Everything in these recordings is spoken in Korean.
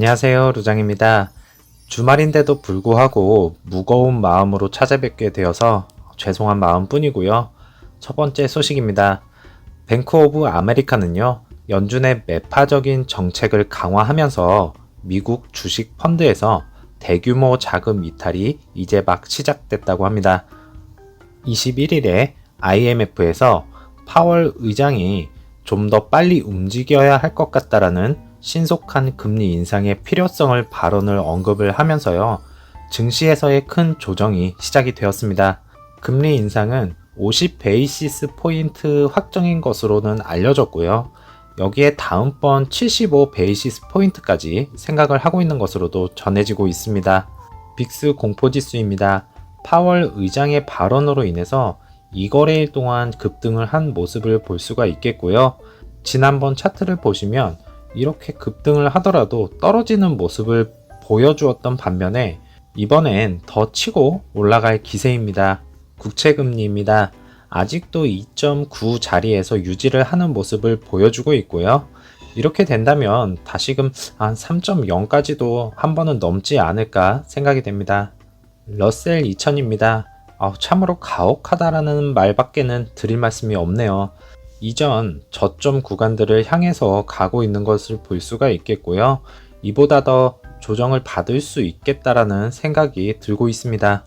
안녕하세요. 루장입니다. 주말인데도 불구하고 무거운 마음으로 찾아뵙게 되어서 죄송한 마음 뿐이고요. 첫 번째 소식입니다. 뱅크 오브 아메리카는요, 연준의 매파적인 정책을 강화하면서 미국 주식 펀드에서 대규모 자금 이탈이 이제 막 시작됐다고 합니다. 21일에 IMF에서 파월 의장이 좀 더 빨리 움직여야 할 것 같다라는 신속한 금리 인상의 필요성을 발언을 언급을 하면서요. 증시에서의 큰 조정이 시작이 되었습니다. 금리 인상은 50 베이시스 포인트 확정인 것으로는 알려졌고요. 여기에 다음번 75 베이시스 포인트까지 생각을 하고 있는 것으로도 전해지고 있습니다. 빅스 공포지수입니다. 파월 의장의 발언으로 인해서 2거래일 동안 급등을 한 모습을 볼 수가 있겠고요. 지난번 차트를 보시면 이렇게 급등을 하더라도 떨어지는 모습을 보여주었던 반면에 이번엔 더 치고 올라갈 기세입니다. 국채금리입니다. 아직도 2.9 자리에서 유지를 하는 모습을 보여주고 있고요. 이렇게 된다면 다시금 한 3.0까지도 한 번은 넘지 않을까 생각이 됩니다. 러셀 2000입니다. 아, 참으로 가혹하다라는 말밖에는 드릴 말씀이 없네요. 이전 저점 구간들을 향해서 가고 있는 것을 볼 수가 있겠고요. 이보다 더 조정을 받을 수 있겠다라는 생각이 들고 있습니다.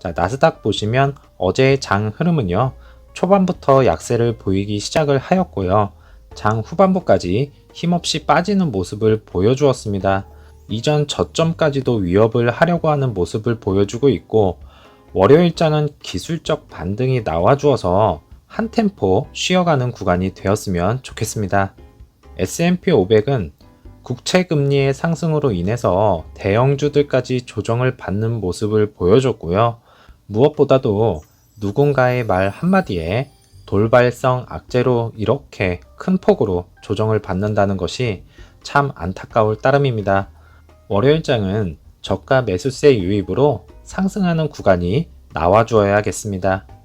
자, 나스닥 보시면 어제의 장 흐름은요. 초반부터 약세를 보이기 시작을 하였고요. 장 후반부까지 힘없이 빠지는 모습을 보여주었습니다. 이전 저점까지도 위협을 하려고 하는 모습을 보여주고 있고 월요일장은 기술적 반등이 나와주어서 한 템포 쉬어가는 구간이 되었으면 좋겠습니다. S&P 500은 국채 금리의 상승으로 인해서 대형주들까지 조정을 받는 모습을 보여줬고요. 무엇보다도 누군가의 말 한마디에 돌발성 악재로 이렇게 큰 폭으로 조정을 받는다는 것이 참 안타까울 따름입니다. 월요일장은 저가 매수세 유입으로 상승하는 구간이 나와주어야겠습니다.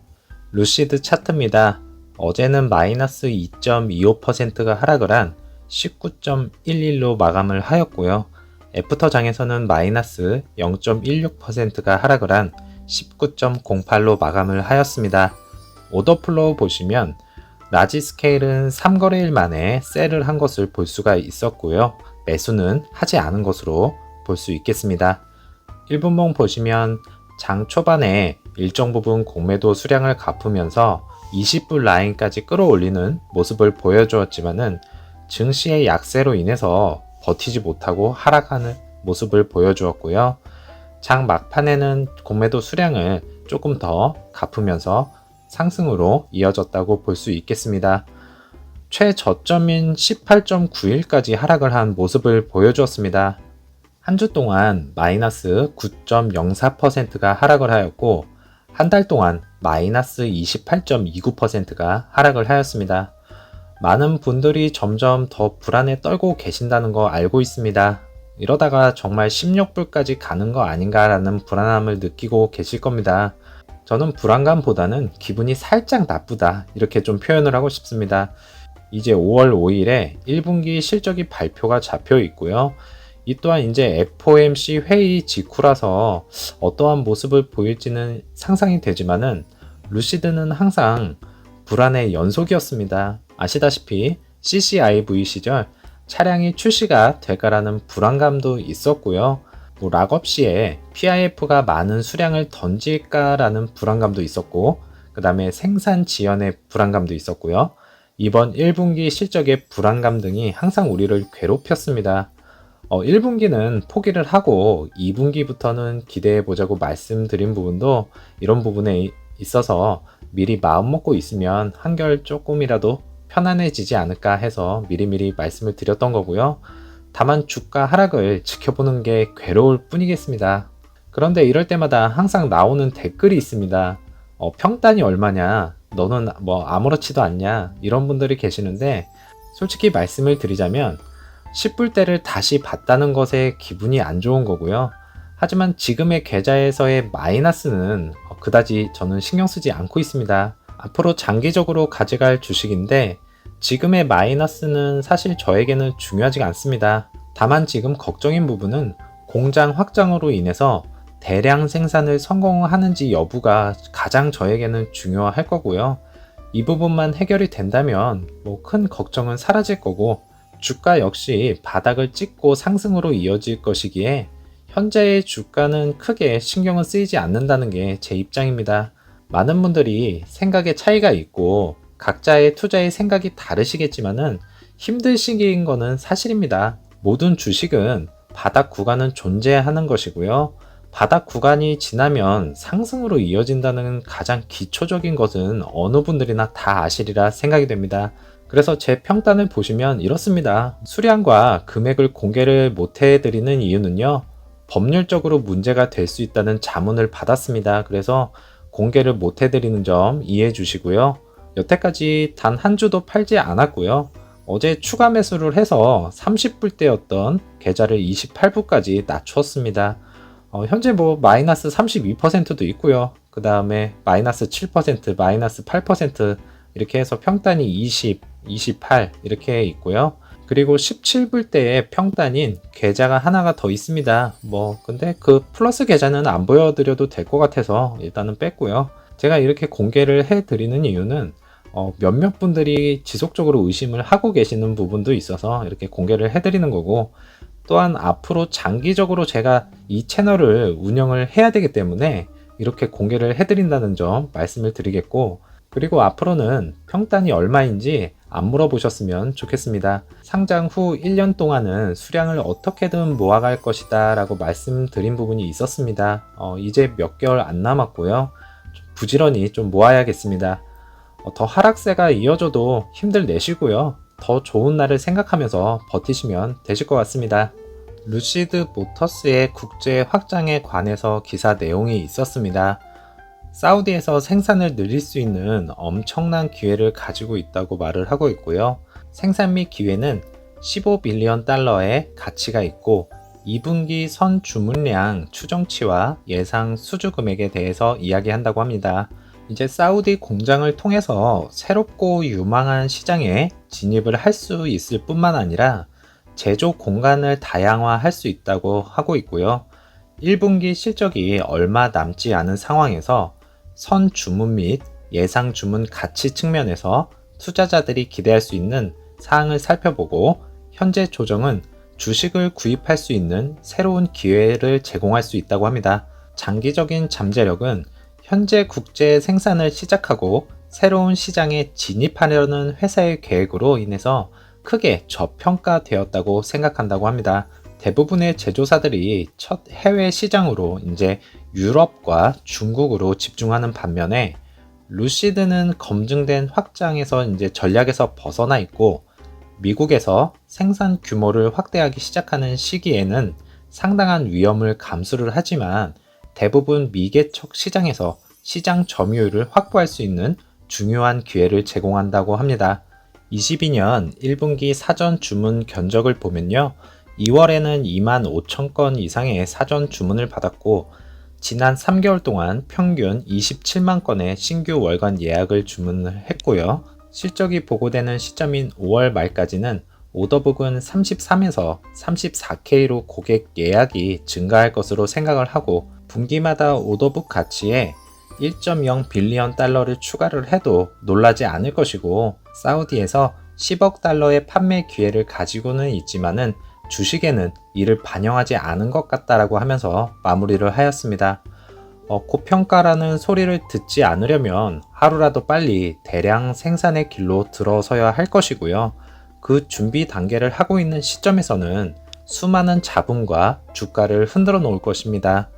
루시드 차트입니다. 어제는 마이너스 2.25%가 하락을 한 19.11로 마감을 하였고요. 애프터 장에서는 마이너스 0.16%가 하락을 한 19.08로 마감을 하였습니다. 오더플로우 보시면 라지 스케일은 3거래일 만에 셀을 한 것을 볼 수가 있었고요. 매수는 하지 않은 것으로 볼 수 있겠습니다. 1분봉 보시면 장 초반에 일정 부분 공매도 수량을 갚으면서 20불 라인까지 끌어올리는 모습을 보여주었지만은 증시의 약세로 인해서 버티지 못하고 하락하는 모습을 보여주었고요. 장 막판에는 공매도 수량을 조금 더 갚으면서 상승으로 이어졌다고 볼 수 있겠습니다. 최저점인 18.91까지 하락을 한 모습을 보여주었습니다. 한 주 동안 마이너스 9.04%가 하락을 하였고, 한 달 동안 마이너스 28.29%가 하락을 하였습니다. 많은 분들이 점점 더 불안에 떨고 계신다는 거 알고 있습니다. 이러다가 정말 16불까지 가는 거 아닌가라는 불안함을 느끼고 계실 겁니다. 저는 불안감보다는 기분이 살짝 나쁘다 이렇게 좀 표현을 하고 싶습니다. 이제 5월 5일에 1분기 실적이 발표가 잡혀 있고요. 이 또한 이제 FOMC 회의 직후라서 어떠한 모습을 보일지는 상상이 되지만은 루시드는 항상 불안의 연속이었습니다. 아시다시피 CCIV 시절 차량이 출시가 될까라는 불안감도 있었고요. 뭐 락업 시에 PIF가 많은 수량을 던질까라는 불안감도 있었고, 그 다음에 생산 지연의 불안감도 있었고요. 이번 1분기 실적의 불안감 등이 항상 우리를 괴롭혔습니다. 어, 1분기는 포기를 하고 2분기부터는 기대해 보자고 말씀드린 부분도 이런 부분에 있어서 미리 마음 먹고 있으면 한결 조금이라도 편안해지지 않을까 해서 미리미리 말씀을 드렸던 거고요. 다만 주가 하락을 지켜보는 게 괴로울 뿐이겠습니다. 그런데 이럴 때마다 항상 나오는 댓글이 있습니다. 어, 평단이 얼마냐? 너는 뭐 아무렇지도 않냐? 이런 분들이 계시는데 솔직히 말씀을 드리자면 10불대를 다시 봤다는 것에 기분이 안 좋은 거고요. 하지만 지금의 계좌에서의 마이너스는 그다지 저는 신경 쓰지 않고 있습니다. 앞으로 장기적으로 가져갈 주식인데 지금의 마이너스는 사실 저에게는 중요하지 않습니다. 다만 지금 걱정인 부분은 공장 확장으로 인해서 대량 생산을 성공하는지 여부가 가장 저에게는 중요할 거고요. 이 부분만 해결이 된다면 뭐 큰 걱정은 사라질 거고 주가 역시 바닥을 찍고 상승으로 이어질 것이기에 현재의 주가는 크게 신경은 쓰이지 않는다는 게 제 입장입니다. 많은 분들이 생각의 차이가 있고 각자의 투자의 생각이 다르시겠지만은 힘든 시기인 거는 사실입니다. 모든 주식은 바닥 구간은 존재하는 것이고요. 바닥 구간이 지나면 상승으로 이어진다는 가장 기초적인 것은 어느 분들이나 다 아시리라 생각이 됩니다. 그래서 제 평단을 보시면 이렇습니다. 수량과 금액을 공개를 못 해드리는 이유는요. 법률적으로 문제가 될 수 있다는 자문을 받았습니다. 그래서 공개를 못 해드리는 점 이해해 주시고요. 여태까지 단 한 주도 팔지 않았고요. 어제 추가 매수를 해서 30불대였던 계좌를 28불까지 낮추었습니다. 어, 현재 뭐 마이너스 32%도 있고요. 그 다음에 마이너스 7%, 마이너스 8% 이렇게 해서 평단이 20, 28 이렇게 있고요. 그리고 17불대의 평단인 계좌가 하나가 더 있습니다. 뭐 근데 그 플러스 계좌는 안 보여드려도 될 것 같아서 일단은 뺐고요. 제가 이렇게 공개를 해드리는 이유는 어, 몇몇 분들이 지속적으로 의심을 하고 계시는 부분도 있어서 이렇게 공개를 해드리는 거고 또한 앞으로 장기적으로 제가 이 채널을 운영을 해야 되기 때문에 이렇게 공개를 해드린다는 점 말씀을 드리겠고 그리고 앞으로는 평단이 얼마인지 안 물어보셨으면 좋겠습니다. 상장 후 1년 동안은 수량을 어떻게든 모아갈 것이다 라고 말씀드린 부분이 있었습니다. 어, 이제 몇 개월 안 남았고요. 부지런히 좀 모아야겠습니다. 어, 더 하락세가 이어져도 힘들 내시고요. 더 좋은 날을 생각하면서 버티시면 되실 것 같습니다. 루시드 모터스의 국제 확장에 관해서 기사 내용이 있었습니다. 사우디에서 생산을 늘릴 수 있는 엄청난 기회를 가지고 있다고 말을 하고 있고요. 생산 및 기회는 15빌리언 달러의 가치가 있고 2분기 선 주문량 추정치와 예상 수주 금액에 대해서 이야기한다고 합니다. 이제 사우디 공장을 통해서 새롭고 유망한 시장에 진입을 할 수 있을 뿐만 아니라 제조 공간을 다양화할 수 있다고 하고 있고요. 1분기 실적이 얼마 남지 않은 상황에서 선 주문 및 예상 주문 가치 측면에서 투자자들이 기대할 수 있는 사항을 살펴보고 현재 조정은 주식을 구입할 수 있는 새로운 기회를 제공할 수 있다고 합니다. 장기적인 잠재력은 현재 국제 생산을 시작하고 새로운 시장에 진입하려는 회사의 계획으로 인해서 크게 저평가되었다고 생각한다고 합니다. 대부분의 제조사들이 첫 해외 시장으로 이제 유럽과 중국으로 집중하는 반면에 루시드는 검증된 확장에서 이제 전략에서 벗어나 있고 미국에서 생산 규모를 확대하기 시작하는 시기에는 상당한 위험을 감수를 하지만 대부분 미개척 시장에서 시장 점유율을 확보할 수 있는 중요한 기회를 제공한다고 합니다. 22년 1분기 사전 주문 견적을 보면요. 2월에는 2만 5천 건 이상의 사전 주문을 받았고 지난 3개월 동안 평균 27만 건의 신규 월간 예약을 주문을 했고요. 실적이 보고되는 시점인 5월 말까지는 오더북은 33에서 34K로 고객 예약이 증가할 것으로 생각을 하고 분기마다 오더북 가치에 1.0 빌리언 달러를 추가를 해도 놀라지 않을 것이고 사우디에서 10억 달러의 판매 기회를 가지고는 있지만은 주식에는 이를 반영하지 않은 것 같다라고 하면서 마무리를 하였습니다. 어, 고평가라는 소리를 듣지 않으려면 하루라도 빨리 대량 생산의 길로 들어서야 할 것이고요. 그 준비 단계를 하고 있는 시점에서는 수많은 자본과 주가를 흔들어 놓을 것입니다.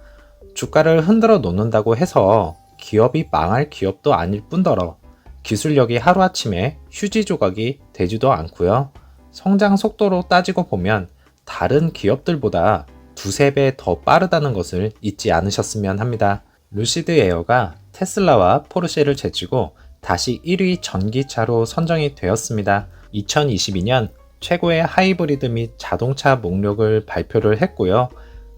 주가를 흔들어 놓는다고 해서 기업이 망할 기업도 아닐 뿐더러 기술력이 하루아침에 휴지 조각이 되지도 않고요. 성장 속도로 따지고 보면 다른 기업들보다 두세 배 더 빠르다는 것을 잊지 않으셨으면 합니다. 루시드 에어가 테슬라와 포르쉐를 제치고 다시 1위 전기차로 선정이 되었습니다. 2022년 최고의 하이브리드 및 자동차 목록을 발표를 했고요.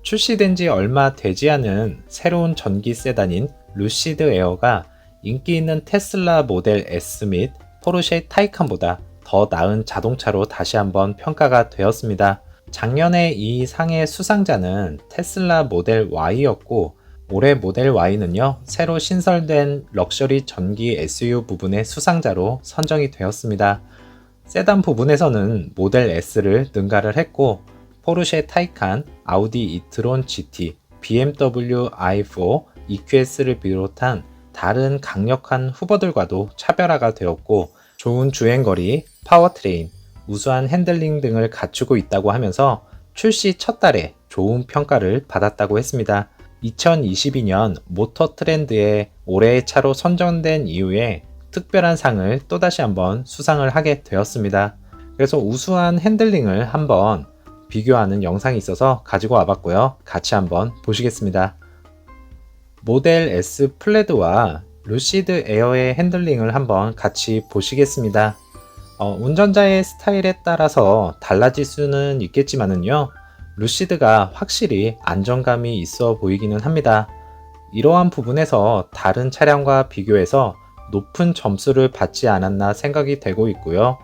출시된 지 얼마 되지 않은 새로운 전기 세단인 루시드 에어가 인기 있는 테슬라 모델 S 및 포르쉐 타이칸보다 더 나은 자동차로 다시 한번 평가가 되었습니다. 작년에 이 상의 수상자는 테슬라 모델 Y였고 올해 모델 Y는요, 새로 신설된 럭셔리 전기 SU 부분의 수상자로 선정이 되었습니다. 세단 부분에서는 모델 S를 능가를 했고, 포르쉐 타이칸, 아우디 이트론 GT, BMW i4, EQS를 비롯한 다른 강력한 후보들과도 차별화가 되었고, 좋은 주행거리, 파워트레인, 우수한 핸들링 등을 갖추고 있다고 하면서 출시 첫 달에 좋은 평가를 받았다고 했습니다. 2022년 모터 트렌드의 올해의 차로 선정된 이후에 특별한 상을 또다시 한번 수상을 하게 되었습니다. 그래서 우수한 핸들링을 한번 비교하는 영상이 있어서 가지고 와봤고요. 같이 한번 보시겠습니다. 모델 S 플레드와 루시드 에어의 핸들링을 한번 같이 보시겠습니다. 어, 운전자의 스타일에 따라서 달라질 수는 있겠지만은요. 루시드가 확실히 안정감이 있어 보이기는 합니다. 이러한 부분에서 다른 차량과 비교해서 높은 점수를 받지 않았나 생각이 되고 있고요.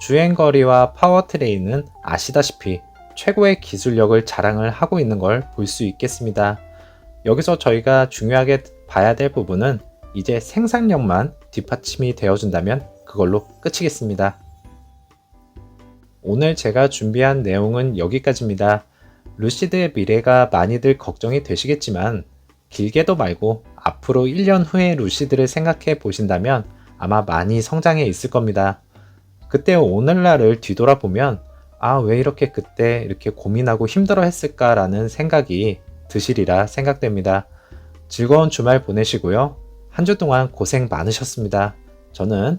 주행거리와 파워트레인은 아시다시피 최고의 기술력을 자랑을 하고 있는 걸 볼 수 있겠습니다. 여기서 저희가 중요하게 봐야 될 부분은 이제 생산력만 뒷받침이 되어준다면 그걸로 끝이겠습니다. 오늘 제가 준비한 내용은 여기까지입니다. 루시드의 미래가 많이들 걱정이 되시겠지만 길게도 말고 앞으로 1년 후의 루시드를 생각해 보신다면 아마 많이 성장해 있을 겁니다. 그때 오늘날을 뒤돌아보면 아, 왜 이렇게 그때 이렇게 고민하고 힘들어 했을까라는 생각이 드시리라 생각됩니다. 즐거운 주말 보내시고요. 한 주 동안 고생 많으셨습니다. 저는